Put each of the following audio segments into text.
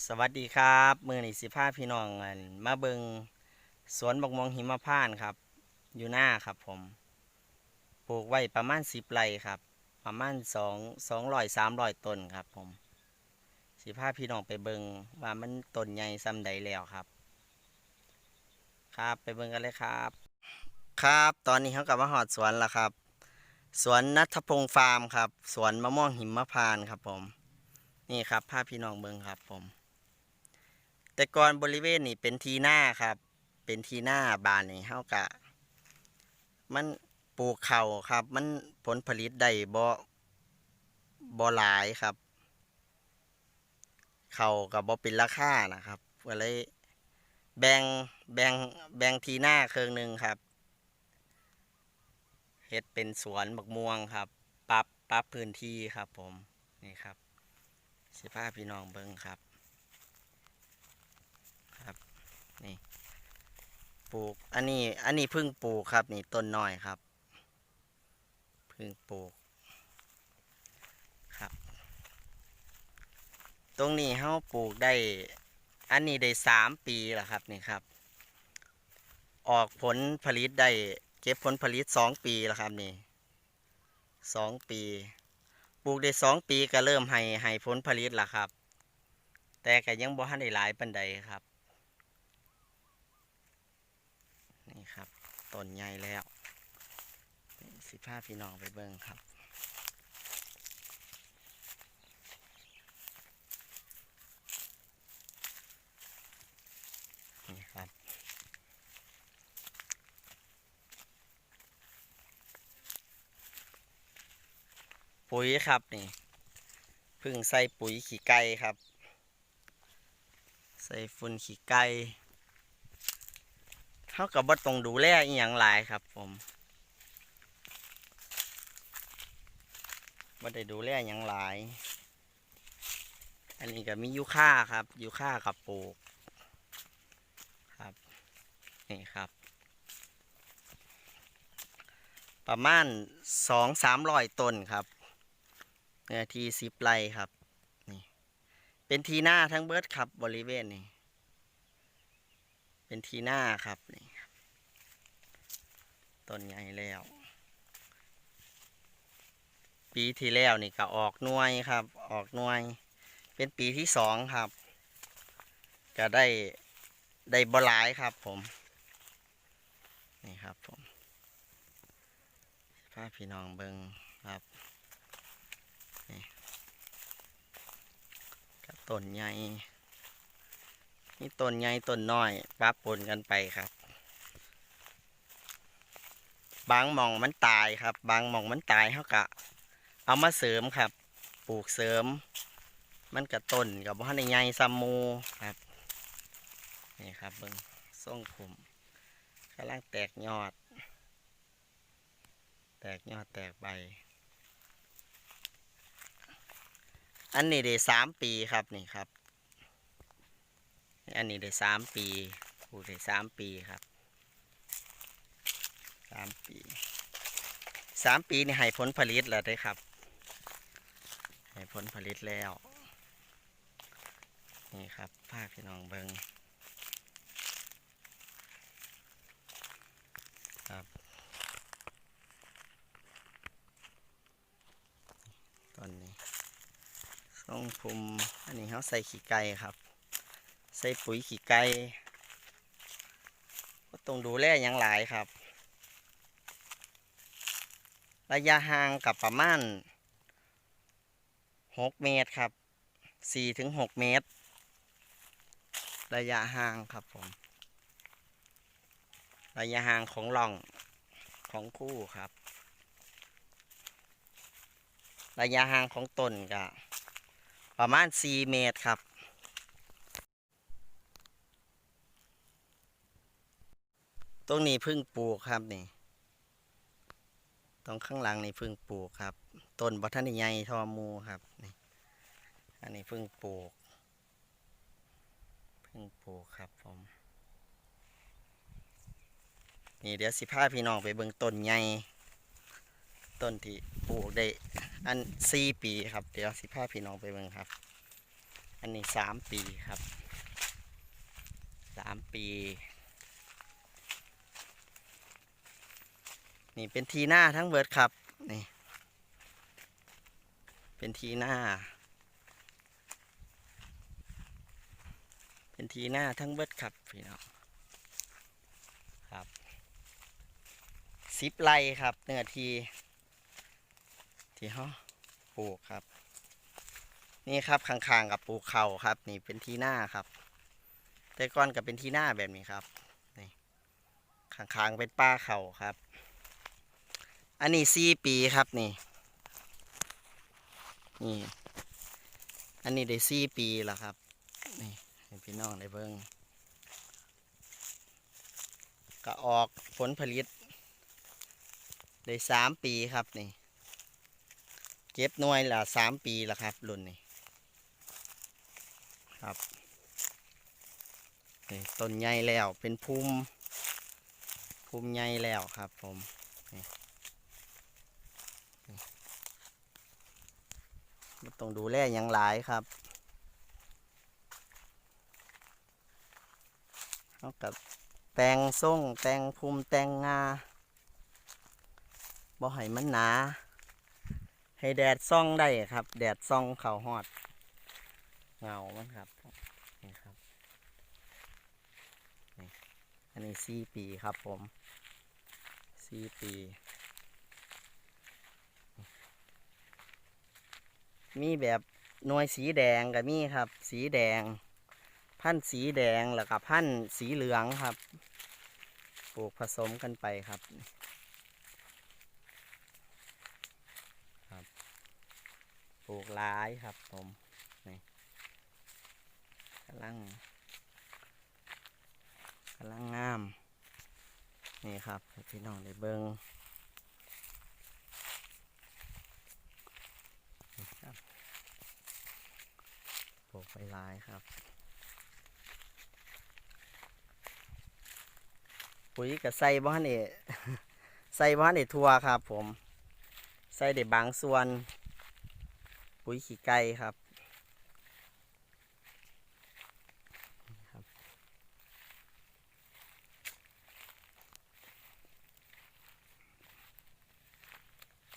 สวัสดีครับมือหนีสิพาพี่น้องอันมาเบิงสวนบกมวงหิมพานครับ อยู่หน้าครับผม ปลูกไว้ประมาณสิบไร่ครับ ประมาณสองสองร้อยสามร้อยต้นครับผม สิพาพี่น้องไปเบิงว่ามันต้นใหญ่ซ้ำใดแล้วครับ ครับไปเบิงกันเลยครับ ครับ ตอนนี้เขากลับมาหอดสวนแล้วครับ สวนนัทพงฟาร์มครับ สวนมะม่วงหิมพานครับผมนี่ครับภาพพี่น้องเบิงครับผม แต่ก่อนบริเวณนี่เป็นทีหน้าครับ เป็นทีหน้าบานนี่เฮากะ มันปลูกเข่าครับ มันผลผลิตได้บ่บ่หลายครับ เข่ากับบ่เป็นราคานะครับก็เลยแบ่งแบ่งแบ่งทีหน้าเครื่องหนึ่งครับเฮ็ดเป็นสวนบักม่วงครับปรับปรับพื้นที่ครับผมนี่ครับสิพาพี่น้องเบิ้งครับ นี่ปลูกอันนี้อันนี้พิ่งปลูกครับนี่ต้นน้อยครับพิ่งปลูกครับ ตรงนี้เฮาปลูกได้ อันนี้ได้สามปีแล้วครับนี่ครับ ออกผลผลิตได้เก็บผลผลิตสองปีแล้วครับนี่สองปี ปลูกได้สองปีก็เริ่มให้ให้ผลผลิตและครับ แต่ก็ยังบ่ทันได้หลายปันใดครับ นี่ครับ ต้นใหญ่แล้วนี่สิพาพี่น้องไปเบิ่งครับนี่ครับปุ๋ยครับนี่พึ่งใส่ปุ๋ยขี้ไก่ครับ ใส่ฝุ่นขี้ไก่ เท่ากับว่าตรงดูแลอีหยังหลายครับผมว่าได้ดูแลอหย่างหลาย อันนี้ก็มียูค่าครับยูค่ากับปลูกครับนี่ครับ ประมาณสองสามร้อยต้นครับเนื้อที่สิบไร่ครับนี่เป็นทีหน้าทั้งเบิร์ดครับบริเวณนี้เป็นทีหน้าครับนี่ครับ ต้นใหญ่แล้ว ปีที่แล้วนี่ก็ออกน่วยครับ ออกน่วย เป็นปีที่สองครับ ก็ได้ได้บหลายครับผม นี่ครับผมพาพี่น้องเบิงครับกับต้นใหญ่นี่ต้นใหญ่ต้นน้อยปะปนกันไปครับ บางหม่องมันตายครับ บางหม่องมันตายเขากะ เอามาเสริมครับ ปลูกเสริม มันกับต้นกับว่าในใหญ่ซัมมูครับนี่ครับเบิ้งส่งผมกำลังแตกยอด แตกยอดแตกใบ อันนี้ได้สามปีครับนี่ครับ อันนี้ได้สามปีปลูกได้สามปีครับ สามปีสามปีนี่ให้ผลผลิตแล้วได้ครับ ให้ผลผลิตแล้ว นี่ครับภาพพี่น้องเบิงครับตอนนี้ส่งภูมิอันนี้เขาใส่ขี้ไก่ครับ ใส่ปุ๋ยขี้ไก่ก็ต้องดูแลอย่างหลายครับ ระยะห่างกับประมาณหกเมตรครับสี่ถึงหกเมตร ระยะห่างครับผม ระยะห่างของหล่องของคู่ครับ ระยะห่างของต้นก็ประมาณ4เมตรครับตรงนี้พึ่งปลูกครับนี่ ตรงข้างหลังนี่พึ่งปลูกครับ ต้นบัทันได้ใหญ่ทอมูครับนี่อันนี้พึ่งปลูก พึ่งปลูกครับผม นี่เดี๋ยวสิพาพี่น้องไปเบิ่งต้นใหญ่ ต้นที่ปลูกได้ อันสี่ปีครับ เดี๋ยวสิพาพี่น้องไปเบิ่งครับ อันนี้สามปีครับสามปี นี่เป็นทีหน้าทั้งเบิร์ดครับนี่เป็นทีหน้า เป็นทีหน้าทั้งเบิร์ดครับพี่น้องครับสิบไร่ครับเนื้อทีที่เขาปลูกครับ นี่ครับข้างๆกับปลูกเข่าครับ นี่เป็นทีหน้าครับ แต่ก่อนกับเป็นทีหน้าแบบนี้ครับนี่ข้างๆเป็นป้าเข่าครับ อันนี้สี่ปีครับนี่ นี่ อันนี้ได้สี่ปีแล้วครับ นี่ให้พี่น้องได้เบิ่งก็ออกผลผลิต ได้สามปีครับนี่ เก็บหน่วยละสามปีแล้วครับ รุ่นนี้ ครับนี่ต้นใหญ่แล้วเป็นภูมิภูมิใหญ่แล้วครับผมนี่นี่บ่ ต้องดูแลอย่างหลายครับเอากับแตงส่งแตงภูมิแตงงาบ่ให้มันหนา ให้แดดส่องได้ครับ แดดส่องเขาหอด เงามันครับนี่ครับนี่อันนี้สี่ปีครับผมสี่ปี มีแบบหน่วยสีแดงกับมีครับ สีแดง พันธุ์สีแดงแล้วก็พันธุ์สีเหลืองครับ ปลูกผสมกันไปครับปลูกหลายครับผมนี่กำลังกำลังงาม นี่ครับพี่น้องได้เบิงนี่ครับปลูก ไปหลายครับปุ๋ยกับใส่บ้านเอใส่บ้านเอทัวครับ ผมใส่ได้บางส่วน ปุ๋ยขี้ไก่ครับครับ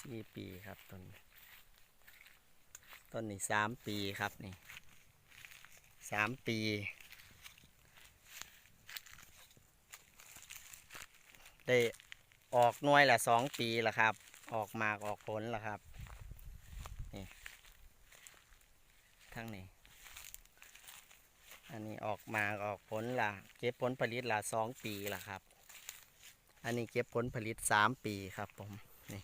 สี่ปีครับต้นต้นนี้สามปีครับนี่ สามปี ได้ออกน่วยละสองปีละครับ ออกมากออกผลละครับ นี่ทั้งนี้ อันนี้ออกมาออกผลละเก็บผลผลิตละสองปีละครับ อันนี้เก็บผลผลิตสามปีครับผม นี่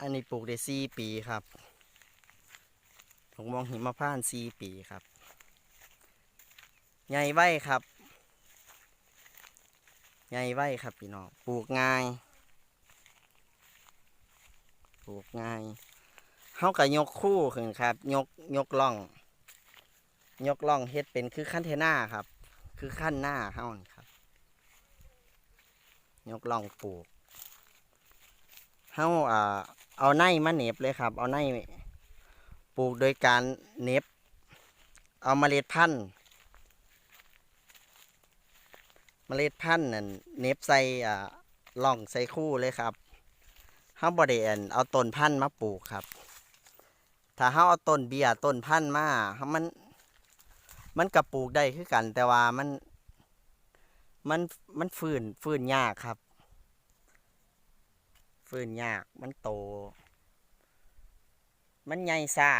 อันนี้ปลูกได้สี่ปีครับ ผมมองหิมพานต์สี่ปีครับ ใหญ่ไว้ครับ ใหญ่ไว้ครับพี่น้อง ปลูกง่าย ปลูกง่ายเขาก็ยกคู่ขึ้นครับ ยกยกล่อง ยกล่องเฮ็ดเป็นคือขั้นเทน่าครับ คือขั้นหน้าเขานี่ครับ ยกล่องปลูกเขาอ่าเอาไนมาเหน็บเลยครับ เอาไน ปลูกโดยการเน็บ เอาเมล็ดพันธุ์เมล็ดพันธุ์นั่นเน็บใส่อ่าล่องใส่คู่เลยครับเขาบริเอนเอาต้นพันธุ์มาปลูกครับ ถ้าเฮาเอาต้นเบียร์ต้นพันธุ์มาเฮามัน มันกระปลูกได้คือกัน แต่ว่ามัน มันมันฟื้นฟื้นยากครับ ฟื้นยากมันโต มันใหญ่ซ่า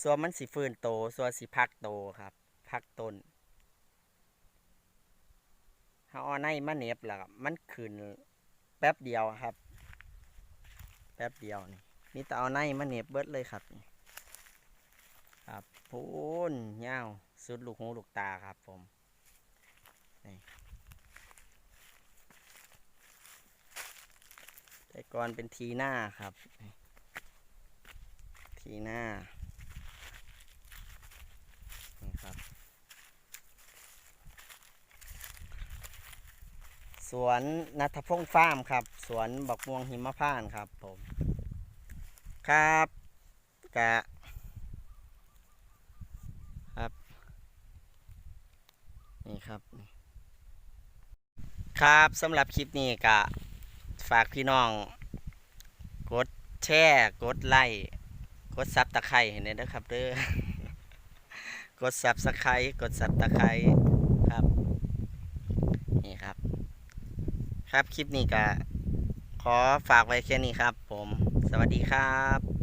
ส่วนมันสิฟื้นโตส่วนสิพักโตครับ พักต้นเฮาเอาในมาเน็บแล้วก็มันขึ้นแป๊บเดียวครับ แป๊บเดียวนี่นี่แต่เอาในมาเน็บเบิดเลยครับ ครับพูนเงาวสุดลูกหูลูกตาครับผมนี่แต่ก่อนเป็นทีหน้าครับ นี่ทีหน้า นี่ครับ สวนนัทพงษ์ฟาร์มครับ สวนบักม่วงหิมพานต์ครับผม ครับกะครับ นี่ครับ ครับสำหรับคลิปนี้ก็ฝากพี่น้อง กดแชร์ กดไลค์ กดซับตะไคร้เห็นไหมนะครับเด้อกดซับสไครต์กดซับตะไคร้ครับนี่ครับ ครับคลิปนี้ก็ขอฝากไว้แค่นี้ครับ ผม สวัสดีครับ